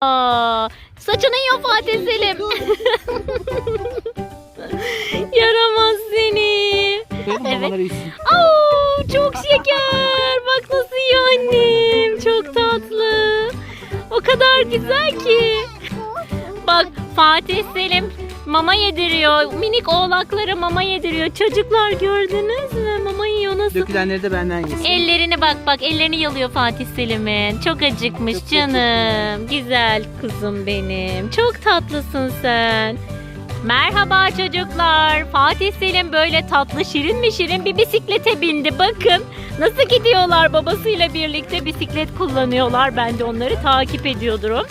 Aa, saçını yiyor Fatih Selim. Yaramaz seni. Evet. Aa, çok şeker. Bak nasıl yiyor annem. Çok tatlı. O kadar güzel ki. Bak Fatih Selim mama yediriyor. Minik oğlaklara mama yediriyor. Çocuklar gördünüz mü? Mama yiyor nasıl? Dökülenleri de benden yesin. Ellerini bak bak ellerini yalıyor Fatih Selim'in. Çok acıkmış Çok canım. Güzel kızım benim. Çok tatlısın sen. Merhaba çocuklar. Fatih Selim böyle tatlı şirin mi şirin bir bisiklete bindi. Bakın nasıl gidiyorlar babasıyla birlikte bisiklet kullanıyorlar. Ben de onları takip ediyorum.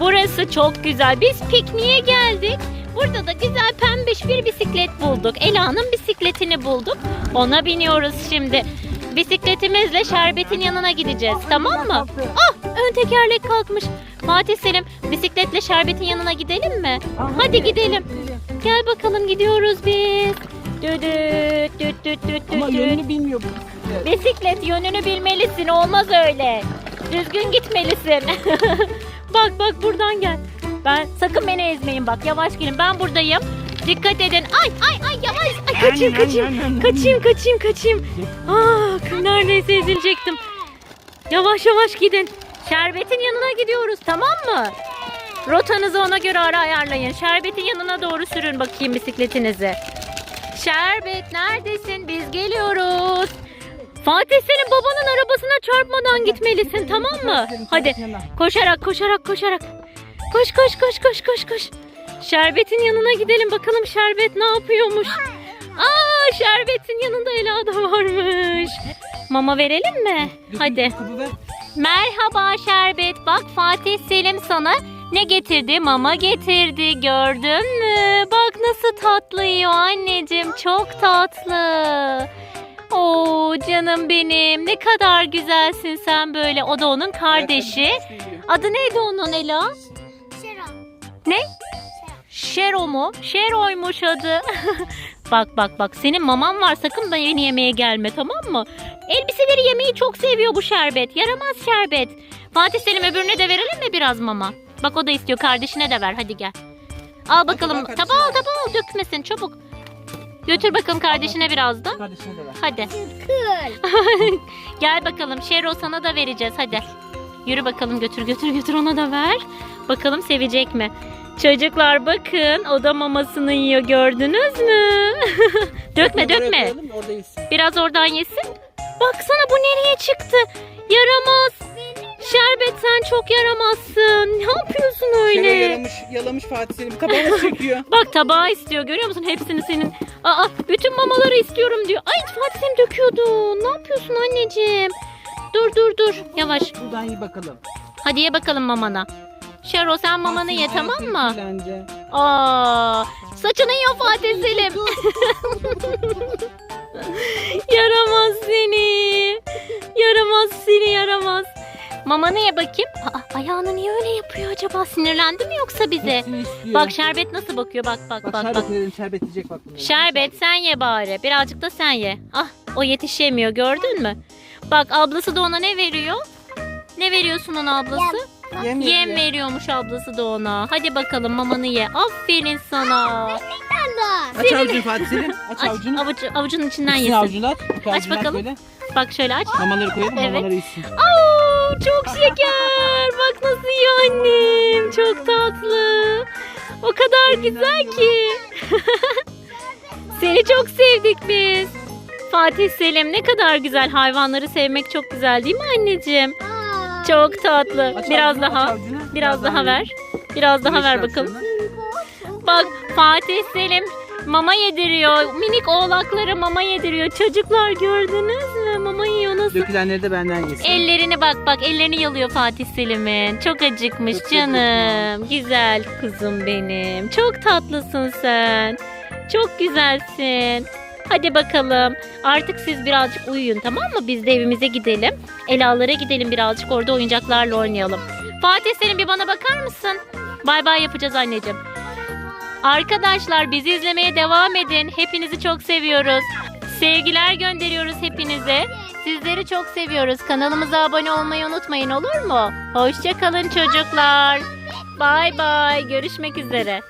Burası çok güzel. Biz pikniğe geldik. Burada da güzel pembiş bir bisiklet bulduk. Ela'nın bisikletini bulduk. Ona biniyoruz şimdi. Bisikletimizle şerbetin yanına gideceğiz. Tamam mı? Ah ön tekerlek kalkmış. Fatih Selim bisikletle şerbetin yanına gidelim mi? Hadi gidelim. Gel bakalım gidiyoruz biz. Düdüt düt düt düt Ama yönünü bilmiyor bu. Bisiklet yönünü bilmelisin. Olmaz öyle. Düzgün gitmelisin. bak bak buradan gel. Ben sakın beni ezmeyin bak. Yavaş gelin. Ben buradayım. Dikkat edin. Ay ay ay yavaş. Ay kaçayım kaçayım. Kaçayım kaçayım kaçayım. Ah neredeyse ezilecektim. Yavaş yavaş gidin. Şerbetin yanına gidiyoruz tamam mı? Rotanızı ona göre ara ayarlayın. Şerbetin yanına doğru sürün bakayım bisikletinizi. Şerbet neredesin? Biz geliyoruz. Fatih senin babanın arabasına çarpmadan gitmelisin tamam mı? Hadi koşarak koşarak koşarak. Koş koş koş koş koş koş. Şerbet'in yanına gidelim bakalım Şerbet ne yapıyormuş. Aa Şerbet'in yanında Ela da varmış. Mama verelim mi? Hadi. Merhaba Şerbet. Bak Fatih Selim sana ne getirdi? Mama getirdi. Gördün mü? Bak nasıl tatlı yiyor anneciğim. Çok tatlı. Oo canım benim. Ne kadar güzelsin sen böyle. O da onun kardeşi. Adı neydi onun Ela? Ne? Şero mu? Şero'ymuş adı. bak bak bak senin maman var sakın da yeni yemeğe gelme tamam mı? Elbiseleri yemeyi çok seviyor bu şerbet. Yaramaz şerbet. Fatih Selim öbürüne de verelim mi biraz mama? Bak o da istiyor kardeşine de ver hadi gel. Al bakalım. Tabağı Tabağı al tabağı al dökmesin çabuk. Götür bakalım kardeşine biraz da. Kardeşine de ver. Hadi. Gel bakalım Şero sana da vereceğiz hadi. Yürü bakalım götür götür götür ona da ver. Bakalım sevecek mi? Çocuklar bakın o da mamasını yiyor gördünüz mü? dökme dökme. koyalım, Orada yesin. Biraz oradan yesin. Baksana bu nereye çıktı? Yaramaz. Şerbet sen çok yaramazsın. Ne yapıyorsun? Yalamış, yalamış Fatih Selim. Tabağına çekiyor. Bak tabağı istiyor görüyor musun? Hepsini senin. Aa bütün mamaları istiyorum diyor. Ay Fatih Selim döküyordu. Ne yapıyorsun anneciğim? Dur dur dur. Yavaş. Buradan iyi bakalım. Hadi ye bakalım mamana. Şero sen mamanı ye tamam mı? kirlendi. Aa, saçını yiyor Fatih Selim. yaramaz seni. Yaramaz seni yaramaz. Mamanı ye bakayım. Aa, ayağını niye öyle yapıyor acaba? Sinirlendi mi yoksa bize? Hepsini istiyor. Bak şerbet nasıl bakıyor bak bak Bak, bak bak. şerbet verelim, şerbet yiyecek bak. bunları. Şerbet sen ye bari. Birazcık da sen ye. Ah o yetişemiyor gördün mü? Bak ablası da ona ne veriyor? Ne veriyorsun ona ablası? Yem, Yem veriyor. veriyormuş ablası da ona. Hadi bakalım mamanı ye. Aferin sana. Aç avucunu Fatih Selim. Aç, Aç avucunu. avuç, avucunun içinden İkisini yesin. iki Aç at bakalım. Böyle. Bak şöyle aç. Mamaları koyalım, Evet. mamaları yesin. Aa, çok şeker. Bak nasıl yiyor annem. Çok tatlı. O kadar güzel ki. Seni çok sevdik biz. Fatih Selim ne kadar güzel. Hayvanları sevmek çok güzel değil mi anneciğim? Çok tatlı. Biraz daha. Biraz daha ver. Biraz daha ver bakalım. Bak Fatih Selim mama yediriyor. Minik oğlaklara mama yediriyor. Çocuklar gördünüz mü? Mama yiyor nasıl? Dökülenleri de benden yesin. Ellerini bak bak ellerini yalıyor Fatih Selim'in. Çok acıkmış Çok canım. Güzel kızım benim. Çok tatlısın sen. Çok güzelsin. Hadi bakalım. Artık siz birazcık uyuyun tamam mı? Biz de evimize gidelim. Elalara gidelim birazcık orada oyuncaklarla oynayalım. Fatih Selim bir bana bakar mısın? Bay bay yapacağız anneciğim. Arkadaşlar bizi izlemeye devam edin. Hepinizi çok seviyoruz. Sevgiler gönderiyoruz hepinize. Sizleri çok seviyoruz. Kanalımıza abone olmayı unutmayın olur mu? Hoşçakalın çocuklar. Bay bay. Görüşmek üzere.